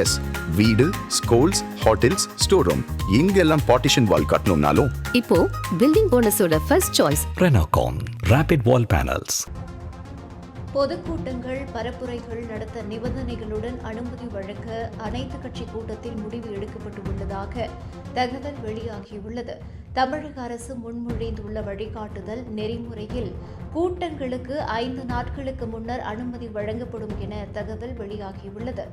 S வீடு schools hotels store room இங்கெல்லாம் partition wall கட்டணும்னாலும். இப்போ building போனஸோட first choice Renocon Rapid Wall Panels. பொதுக்கூட்டங்கள் பரப்புரைகள் நடத்த நிபந்தனைகளுடன் அனுமதி வழங்க அனைத்து கட்சி கூட்டத்தில் முடிவு எடுக்கப்பட்டுள்ளதாக தகவல் வெளியாகியுள்ளது. தமிழக அரசு முன்மொழிந்துள்ள வழிகாட்டுதல் நெறிமுறையில் கூட்டங்களுக்கு ஐந்து நாட்களுக்கு முன்னர் அனுமதி வழங்கப்படும் என தகவல் வெளியாகியுள்ளது.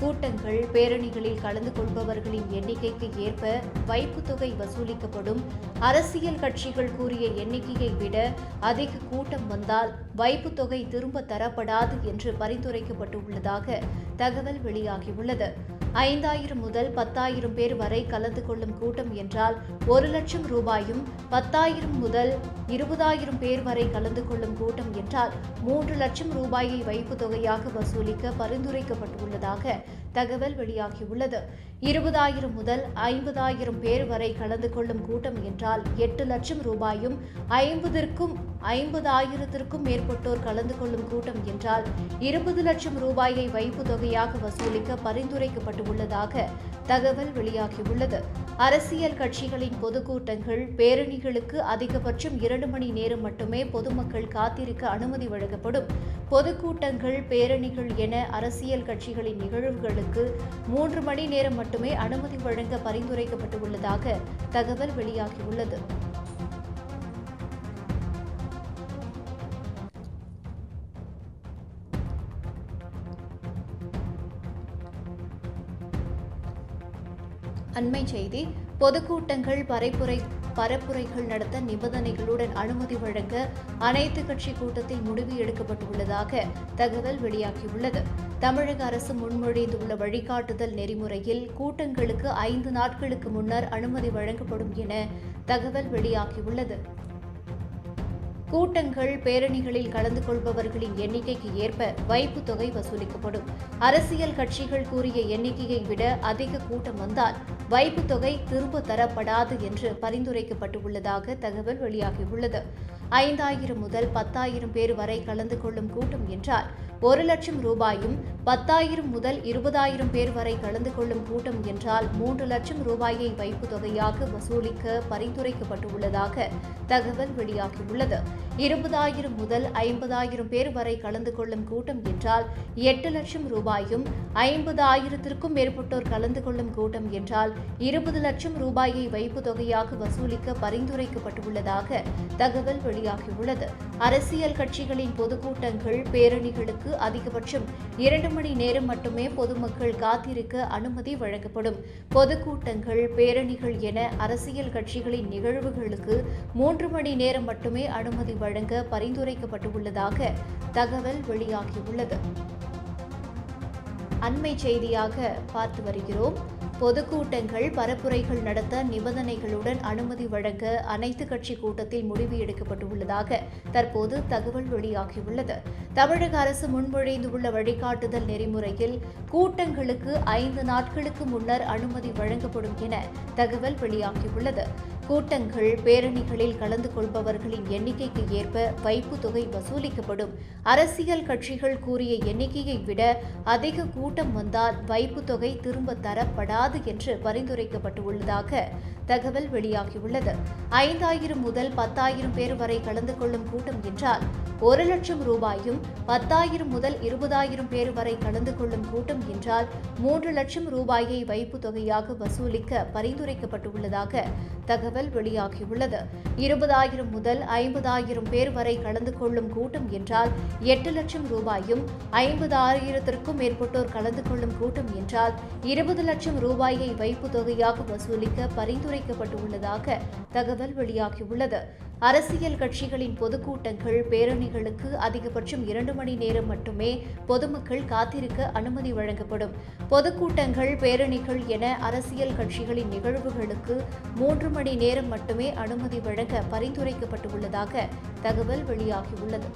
கூட்டங்கள் பேரணிகளில் கலந்து கொள்பவர்களின் எண்ணிக்கைக்கு ஏற்ப வைப்புத்தொகை வசூலிக்கப்படும். அரசியல் கட்சிகள் கூறிய எண்ணிக்கையை விட அதிக கூட்டம் வந்தால் வைப்புத்தொகை திரும்ப தரப்படாது என்று பரிந்துரைக்கப்பட்டுள்ளதாக தகவல் வெளியாகியுள்ளது. ஐந்தாயிரம் முதல் பத்தாயிரம் பேர் வரை கலந்து கொள்ளும் கூட்டம் என்றால் ஒரு லட்சம் ரூபாயும் பத்தாயிரம் முதல் இருபதாயிரம் பேர் வரை கலந்து கொள்ளும் கூட்டம் என்றால் மூன்று லட்சம் ரூபாயை வைப்பு தொகையாக வசூலிக்க பரிந்துரைக்கப்பட்டுள்ளதாக தகவல் வெளியாகியுள்ளது. இருபதாயிரம் முதல் ஐம்பதாயிரம் பேர் வரை கலந்து கொள்ளும் கூட்டம் என்றால் எட்டு லட்சம் ரூபாயும் ஐம்பதற்கும் ஐம்பதாயிரத்திற்கும் மேற்பட்டோர் கலந்து கொள்ளும் கூட்டம் என்றால் இருபது லட்சம் ரூபாயை வைப்பு தொகையாக வசூலிக்க பரிந்துரைக்கப்பட்டுள்ளதாக தகவல் வெளியாகியுள்ளது. அரசியல் கட்சிகளின் பொதுக்கூட்டங்கள் பேரணிகளுக்கு அதிகபட்சம் இரண்டு மணி நேரம் மட்டுமே பொதுமக்கள் காத்திருக்க அனுமதி வழங்கப்படும். பொதுக்கூட்டங்கள் பேரணிகள் என அரசியல் கட்சிகளின் நிகழ்வுகளுக்கு மூன்று மணி நேரம் மட்டுமே அனுமதி வழங்க பரிந்துரைக்கப்பட்டுள்ளதாக தகவல் வெளியாகியுள்ளது. அண்மை செய்தி பொதுக்கூட்டங்கள் பரப்புரை பரப்புரைகள் நடத்த நிபந்தனைகளுடன் அனுமதி வழங்க அனைத்து கட்சி கூட்டத்தில் முடிவு எடுக்கப்பட்டுள்ளதாக தகவல் வெளியாகியுள்ளது. தமிழக அரசு முன்மொழிந்துள்ள வழிகாட்டுதல் நெறிமுறையில் கூட்டங்களுக்கு ஐந்து நாட்களுக்கு முன்னர் அனுமதி வழங்கப்படும் என தகவல் வெளியாகியுள்ளது. கூட்டங்கள் பேரணிகளில் கலந்து கொள்பவர்களின் எண்ணிக்கைக்கு ஏற்ப வைப்புத் தொகை வசூலிக்கப்படும். அரசியல் கட்சிகள் கூறிய எண்ணிக்கையை விட அதிக கூட்டம் வந்தால் வைப்பு தொகை திரும்ப தரப்படாது என்று பரிந்துரைக்கப்பட்டுள்ளதாக தகவல் வெளியாகியுள்ளது. ஐந்தாயிரம் முதல் பத்தாயிரம் பேர் வரை கலந்து கொள்ளும் கூட்டம் என்றால் ஒரு லட்சம் ரூபாயும் பத்தாயிரம் முதல் இருபதாயிரம் பேர் வரை கலந்து கொள்ளும் கூட்டம் என்றால் மூன்று லட்சம் ரூபாயை வைப்பு தொகையாக வசூலிக்க பரிந்துரைக்கப்பட்டுள்ளதாக தகவல் வெளியாகியுள்ளது. இருபதாயிரம் முதல் ஐம்பதாயிரம் பேர் வரை கலந்து கொள்ளும் கூட்டம் என்றால் எட்டு லட்சம் ரூபாயும் ஐம்பதாயிரத்திற்கும் மேற்பட்டோர் கலந்து கொள்ளும் கூட்டம் என்றால் இருபது லட்சம் ரூபாயை வைப்பு தொகையாக வசூலிக்க பரிந்துரைக்கப்பட்டுள்ளதாக தகவல் வெளியாகியுள்ளது. அரசியல் கட்சிகளின் பொதுக்கூட்டங்கள் பேரணிகளுக்கு அதிகபட்சம் இரண்டு மணி நேரம் மட்டுமே பொதுமக்கள் காத்திருக்க அனுமதி வழங்கப்படும். பொதுக்கூட்டங்கள் பேரணிகள் என அரசியல் கட்சிகளின் நிகழ்வுகளுக்கு மூன்று மணி நேரம் மட்டுமே அனுமதி வழங்க பரிந்துரைக்கப்பட்டுள்ளதாக தகவல் வெளியாகியுள்ளது. அண்மை செய்தியாக பார்த்து வருகிறோம். பொதுக்கூட்டங்கள் பரப்புரைகள் நடத்த நிபந்தனைகளுடன் அனுமதி வழங்க அனைத்து கட்சி கூட்டத்தில் முடிவு எடுக்கப்பட்டுள்ளதாக தற்போது தகவல் வெளியாகியுள்ளது. தமிழக அரசு முன்மொழிந்துள்ள வழிகாட்டுதல் நெறிமுறையில் கூட்டங்களுக்கு ஐந்து நாட்களுக்கு முன்னர் அனுமதி வழங்கப்படும் என தகவல் வெளியாகியுள்ளது. கூட்டங்கள் பேரணிகளில் கலந்து கொள்பவர்களின் எண்ணிக்கைக்கு ஏற்ப வைப்பு தொகை வசூலிக்கப்படும். அரசியல் கட்சிகள் கூறிய எண்ணிக்கையை விட அதிக கூட்டம் வந்தால் வைப்பு தொகை திரும்ப தரப்படாது என்று பரிந்துரைக்கப்பட்டுள்ளதாக தகவல் வெளியாகியுள்ளது. ஐந்தாயிரம் முதல் பத்தாயிரம் பேர் வரை கலந்து கொள்ளும் கூட்டம் என்றால் ஒரு லட்சம் ரூபாயும் பத்தாயிரம் முதல் இருபதாயிரம் பேர் வரை கலந்து கொள்ளும் கூட்டம் என்றால் மூன்று லட்சம் ரூபாயை வைப்பு தொகையாக வசூலிக்க பரிந்துரைக்கப்பட்டுள்ளதாக தகவல் தகவல் வெளியாகியுள்ளது. இருபதாயிரம் முதல் ஐம்பதாயிரம் பேர் வரை கலந்து கொள்ளும் கூட்டம் என்றால் எட்டு லட்சம் ரூபாயும் ஐம்பதாயிரத்திற்கும் மேற்பட்டோர் கலந்து கொள்ளும் கூட்டம் என்றால் இருபது லட்சம் ரூபாயை வைப்பு தொகையாக வசூலிக்க பரிந்துரைக்கப்பட்டுள்ளதாக தகவல் வெளியாகியுள்ளது. அரசியல் கட்சிகளின் பொதுக்கூட்டங்கள் பேரணிகளுக்கு அதிகபட்சம் இரண்டு மணி நேரம் மட்டுமே பொதுமக்கள் காத்திருக்க அனுமதி வழங்கப்படும். பொதுக்கூட்டங்கள் பேரணிகள் என அரசியல் கட்சிகளின் நிகழ்வுகளுக்கு மூன்று மணி நேரம் நேரம் மட்டுமே அனுமதி வழங்க பரிந்துரைக்கப்பட்டுள்ளதாக தகவல் வெளியாகியுள்ளது.